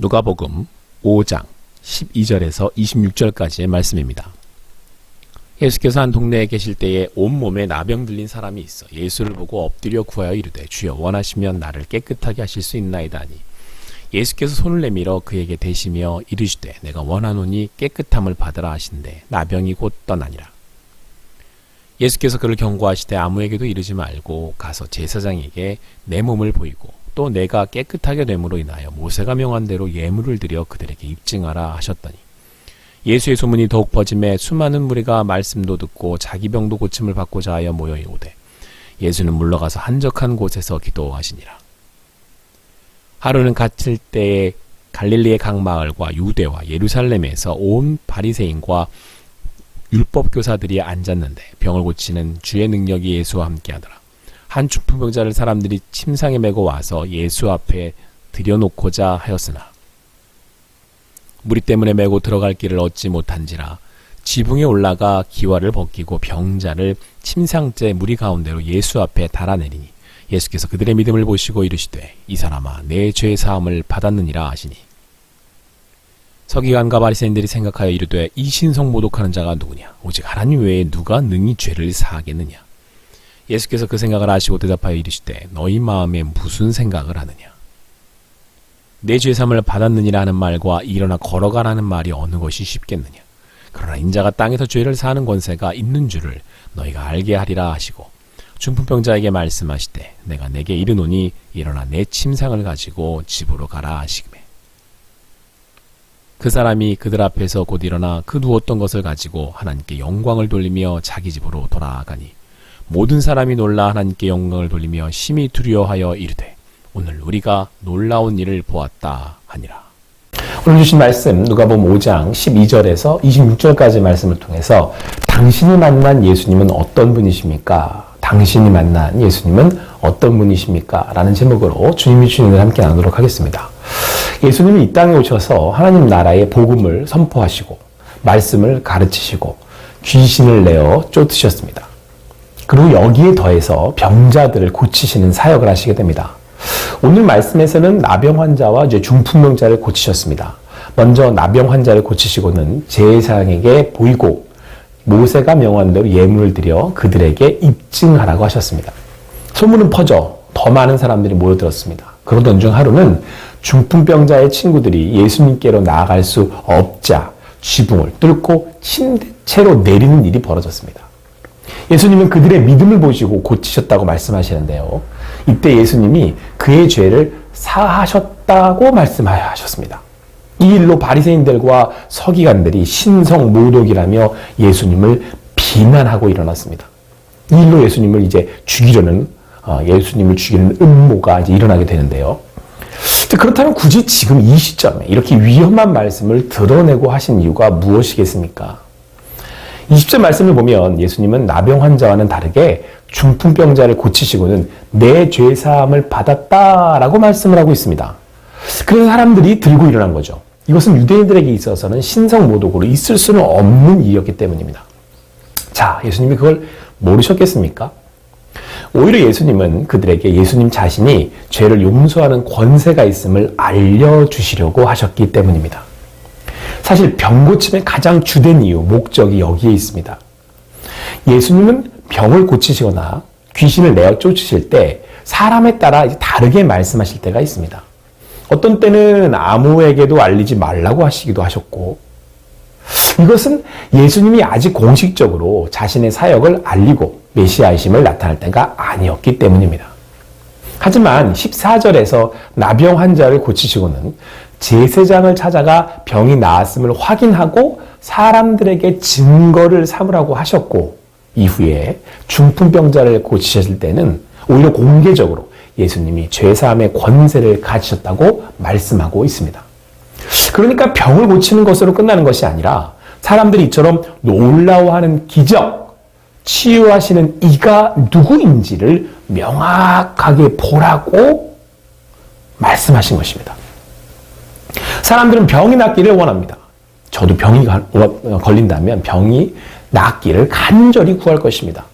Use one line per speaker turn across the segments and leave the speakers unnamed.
누가복음 5장 12절에서 26절까지의 말씀입니다. 예수께서 한 동네에 계실 때에 온몸에 나병 들린 사람이 있어 예수를 보고 엎드려 구하여 이르되 주여 원하시면 나를 깨끗하게 하실 수 있나이다 하니 예수께서 손을 내밀어 그에게 대시며 이르시되 내가 원하노니 깨끗함을 받으라 하신대 나병이 곧 떠나니라. 예수께서 그를 경고하시되 아무에게도 이르지 말고 가서 제사장에게 내 몸을 보이고 또 내가 깨끗하게 됨으로 인하여 모세가 명한 대로 예물을 드려 그들에게 입증하라 하셨더니 예수의 소문이 더욱 퍼짐에 수많은 무리가 말씀도 듣고 자기 병도 고침을 받고자 하여 모여 오되 예수는 물러가서 한적한 곳에서 기도하시니라. 하루는 갇힐 때에 갈릴리의 각 마을과 유대와 예루살렘에서 온 바리새인과 율법 교사들이 앉았는데 병을 고치는 주의 능력이 예수와 함께하더라. 한 중풍병자를 사람들이 침상에 메고 와서 예수 앞에 들여놓고자 하였으나 무리 때문에 메고 들어갈 길을 얻지 못한지라 지붕에 올라가 기와를 벗기고 병자를 침상째 무리 가운데로 예수 앞에 달아내리니 예수께서 그들의 믿음을 보시고 이르시되 이 사람아 내 죄 사함을 받았느니라 하시니. 서기관과 바리새인들이 생각하여 이르되 이 신성 모독하는 자가 누구냐? 오직 하나님 외에 누가 능히 죄를 사하겠느냐 예수께서 그 생각을 아시고 대답하여 이르시되 너희 마음에 무슨 생각을 하느냐? 내 죄 삼을 받았느니라 하는 말과 일어나 걸어가라는 말이 어느 것이 쉽겠느냐? 그러나 인자가 땅에서 죄를 사는 권세가 있는 줄을 너희가 알게 하리라 하시고 중풍병자에게 말씀하시되 내가 내게 이르노니 일어나 내 침상을 가지고 집으로 가라 하시매. 그 사람이 그들 앞에서 곧 일어나 그 누웠던 것을 가지고 하나님께 영광을 돌리며 자기 집으로 돌아가니 모든 사람이 놀라 하나님께 영광을 돌리며 심히 두려워하여 이르되 오늘 우리가 놀라운 일을 보았다 하니라.
오늘 주신 말씀 누가복음 5장 12절에서 26절까지 말씀을 통해서 당신이 만난 예수님은 어떤 분이십니까? 당신이 만난 예수님은 어떤 분이십니까? 라는 제목으로 주님이 주님을 함께 나누도록 하겠습니다. 예수님이 이 땅에 오셔서 하나님 나라의 복음을 선포하시고 말씀을 가르치시고 귀신을 내어 쫓으셨습니다. 그리고 여기에 더해서 병자들을 고치시는 사역을 하시게 됩니다. 오늘 말씀에서는 나병 환자와 이제 중풍병자를 고치셨습니다. 먼저 나병 환자를 고치시고는 제사장에게 보이고 모세가 명한 대로 예물을 드려 그들에게 입증하라고 하셨습니다. 소문은 퍼져 더 많은 사람들이 모여들었습니다. 그러던 중 하루는 중풍병자의 친구들이 예수님께로 나아갈 수 없자 지붕을 뚫고 침대채로 내리는 일이 벌어졌습니다. 예수님은 그들의 믿음을 보시고 고치셨다고 말씀하시는데요. 이때 예수님이 그의 죄를 사하셨다고 말씀하셨습니다. 이 일로 바리새인들과 서기관들이 신성 모독이라며 예수님을 비난하고 일어났습니다. 이 일로 예수님을 이제 죽이려는 어, 예수님을 죽이는 음모가 이제 일어나게 되는데요. 그렇다면 굳이 지금 이 시점에 이렇게 위험한 말씀을 드러내고 하신 이유가 무엇이겠습니까? 20절 말씀을 보면 예수님은 나병 환자와는 다르게 중풍병자를 고치시고는 내 죄사함을 받았다라고 말씀을 하고 있습니다. 그래서 사람들이 들고 일어난 거죠. 이것은 유대인들에게 있어서는 신성 모독으로 있을 수는 없는 일이었기 때문입니다. 자, 예수님이 그걸 모르셨겠습니까? 오히려 예수님은 그들에게 예수님 자신이 죄를 용서하는 권세가 있음을 알려주시려고 하셨기 때문입니다. 사실 병 고침의 가장 주된 이유, 목적이 여기에 있습니다. 예수님은 병을 고치시거나 귀신을 내어 쫓으실 때 사람에 따라 다르게 말씀하실 때가 있습니다. 어떤 때는 아무에게도 알리지 말라고 하시기도 하셨고, 이것은 예수님이 아직 공식적으로 자신의 사역을 알리고 메시아이심을 나타낼 때가 아니었기 때문입니다. 하지만 14절에서 나병 환자를 고치시고는 제사장을 찾아가 병이 나았음을 확인하고 사람들에게 증거를 삼으라고 하셨고 이후에 중풍병자를 고치셨을 때는 오히려 공개적으로 예수님이 죄사함의 권세를 가지셨다고 말씀하고 있습니다. 그러니까 병을 고치는 것으로 끝나는 것이 아니라 사람들이 이처럼 놀라워하는 기적, 치유하시는 이가 누구인지를 명확하게 보라고 말씀하신 것입니다. 사람들은 병이 낫기를 원합니다. 저도 병이 걸린다면 병이 낫기를 간절히 구할 것입니다.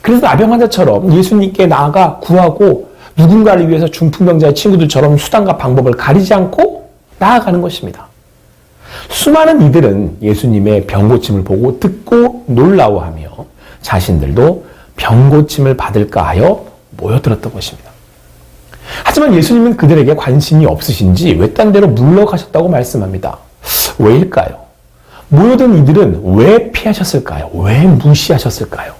그래서 나병 환자처럼 예수님께 나아가 구하고 누군가를 위해서 중풍병자의 친구들처럼 수단과 방법을 가리지 않고 나아가는 것입니다. 수많은 이들은 예수님의 병 고침을 보고 듣고 놀라워하며 자신들도 병고침을 받을까 하여 모여들었던 것입니다. 하지만 예수님은 그들에게 관심이 없으신지 외딴 데로 물러가셨다고 말씀합니다. 왜일까요? 모여든 이들은 왜 피하셨을까요? 왜 무시하셨을까요?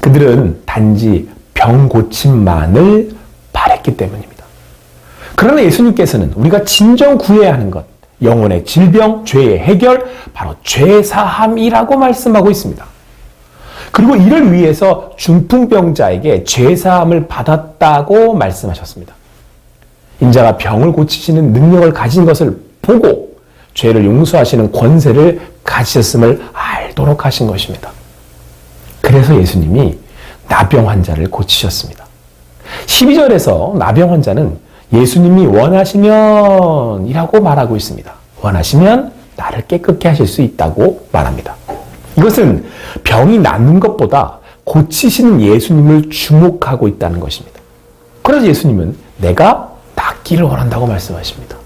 그들은 단지 병 고침만을 바랬기 때문입니다. 그러나 예수님께서는 우리가 진정 구해야 하는 것, 영혼의 질병, 죄의 해결, 바로 죄사함이라고 말씀하고 있습니다. 그리고 이를 위해서 중풍병자에게 죄사함을 받았다고 말씀하셨습니다. 인자가 병을 고치시는 능력을 가진 것을 보고 죄를 용서하시는 권세를 가지셨음을 알도록 하신 것입니다. 그래서 예수님이 나병 환자를 고치셨습니다. 12절에서 나병 환자는 예수님이 원하시면 이라고 말하고 있습니다. 원하시면 나를 깨끗게 하실 수 있다고 말합니다. 이것은 병이 낫는 것보다 고치시는 예수님을 주목하고 있다는 것입니다. 그래서 예수님은 내가 낫기를 원한다고 말씀하십니다.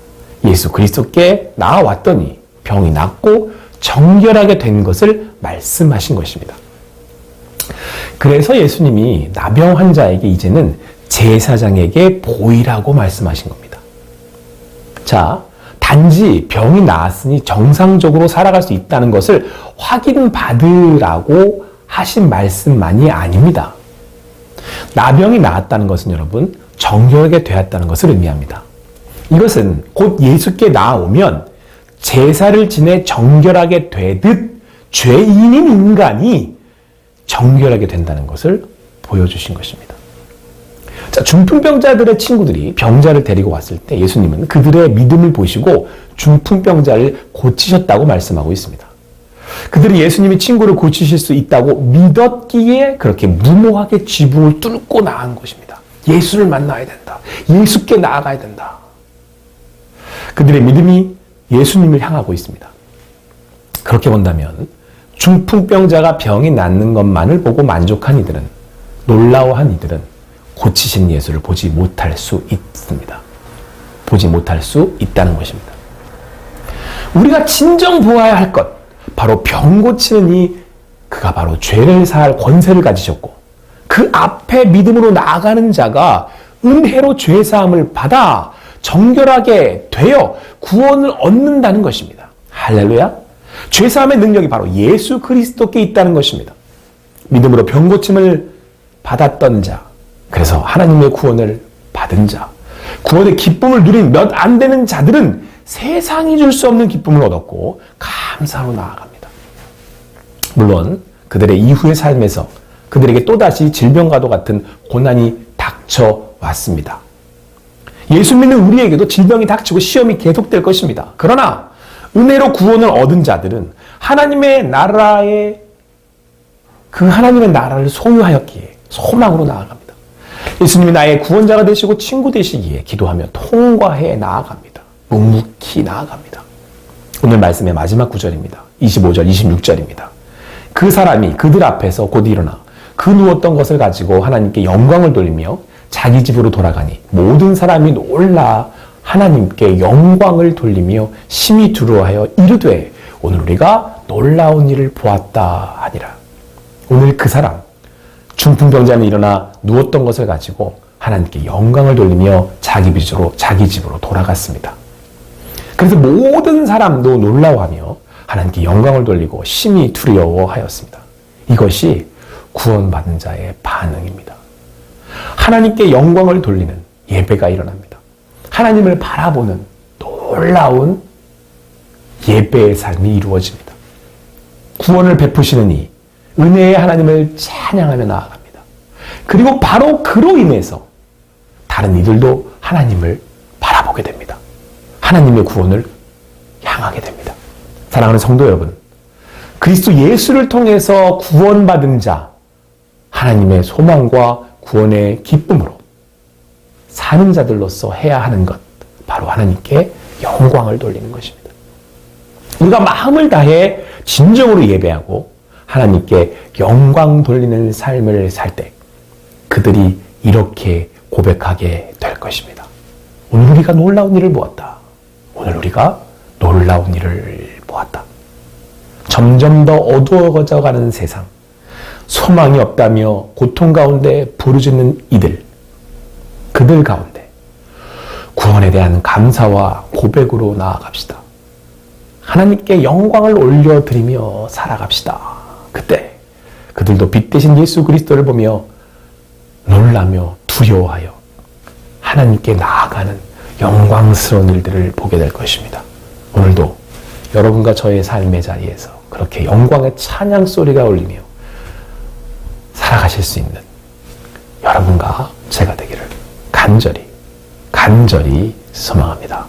예수 그리스도께 나아왔더니 병이 낫고 정결하게 된 것을 말씀하신 것입니다. 그래서 예수님이 나병 환자에게 이제는 제사장에게 보이라고 말씀하신 겁니다. 자, 단지 병이 나았으니 정상적으로 살아갈 수 있다는 것을 확인받으라고 하신 말씀만이 아닙니다. 나병이 나았다는 것은 여러분, 정결하게 되었다는 것을 의미합니다. 이것은 곧 예수께 나아오면 제사를 지내 정결하게 되듯 죄인인 인간이 정결하게 된다는 것을 보여주신 것입니다. 자, 중풍병자들의 친구들이 병자를 데리고 왔을 때 예수님은 그들의 믿음을 보시고 중풍병자를 고치셨다고 말씀하고 있습니다. 그들이 예수님이 친구를 고치실 수 있다고 믿었기에 그렇게 무모하게 지붕을 뚫고 나간 것입니다. 예수를 만나야 된다. 예수께 나아가야 된다. 그들의 믿음이 예수님을 향하고 있습니다. 그렇게 본다면 중풍병자가 병이 낫는 것만을 보고 만족한 이들은 놀라워한 이들은 고치신 예수를 보지 못할 수 있습니다. 보지 못할 수 있다는 것입니다. 우리가 진정 보아야 할 것, 바로 병 고치는 이 그가 바로 죄를 사할 권세를 가지셨고 그 앞에 믿음으로 나아가는 자가 은혜로 죄 사함을 받아 정결하게 되어 구원을 얻는다는 것입니다. 할렐루야. 죄 사함의 능력이 바로 예수 그리스도께 있다는 것입니다. 믿음으로 병 고침을 받았던 자, 그래서 하나님의 구원을 받은 자, 구원의 기쁨을 누린 몇 안 되는 자들은 세상이 줄 수 없는 기쁨을 얻었고 감사로 나아갑니다. 물론 그들의 이후의 삶에서 그들에게 또다시 질병과도 같은 고난이 닥쳐왔습니다. 예수 믿는 우리에게도 질병이 닥치고 시험이 계속될 것입니다. 그러나 은혜로 구원을 얻은 자들은 하나님의 나라의 그 하나님의 나라를 소유하였기에 소망으로 나아갑니다. 예수님이 나의 구원자가 되시고 친구 되시기에 기도하며 통과해 나아갑니다. 묵묵히 나아갑니다. 오늘 말씀의 마지막 구절입니다. 25절, 26절입니다. 그 사람이 그들 앞에서 곧 일어나 그 누웠던 것을 가지고 하나님께 영광을 돌리며 자기 집으로 돌아가니 모든 사람이 놀라 하나님께 영광을 돌리며 심히 두려워하여 이르되 오늘 우리가 놀라운 일을 보았다 하니라. 오늘 그 사람 중풍병자는 일어나 누웠던 것을 가지고 하나님께 영광을 돌리며 자기 집으로 자기 집으로 돌아갔습니다. 그래서 모든 사람도 놀라워하며 하나님께 영광을 돌리고 심히 두려워하였습니다. 이것이 구원받은 자의 반응입니다. 하나님께 영광을 돌리는 예배가 일어납니다. 하나님을 바라보는 놀라운 예배의 삶이 이루어집니다. 구원을 베푸시는 이 은혜의 하나님을 찬양하며 나아갑니다. 그리고 바로 그로 인해서 다른 이들도 하나님을 바라보게 됩니다. 하나님의 구원을 향하게 됩니다. 사랑하는 성도 여러분, 그리스도 예수를 통해서 구원받은 자, 하나님의 소망과 구원의 기쁨으로 사는 자들로서 해야 하는 것, 바로 하나님께 영광을 돌리는 것입니다. 우리가 마음을 다해 진정으로 예배하고 하나님께 영광 돌리는 삶을 살 때 그들이 이렇게 고백하게 될 것입니다. 오늘 우리가 놀라운 일을 보았다. 오늘 우리가 놀라운 일을 보았다. 점점 더 어두워져 가는 세상, 소망이 없다며 고통 가운데 부르짖는 이들, 그들 가운데 구원에 대한 감사와 고백으로 나아갑시다. 하나님께 영광을 올려드리며 살아갑시다. 그때 그들도 빛 대신 예수 그리스도를 보며 놀라며 두려워하여 하나님께 나아가는 영광스러운 일들을 보게 될 것입니다. 오늘도 여러분과 저의 삶의 자리에서 그렇게 영광의 찬양 소리가 울리며 살아가실 수 있는 여러분과 제가 되기를 간절히, 간절히 소망합니다.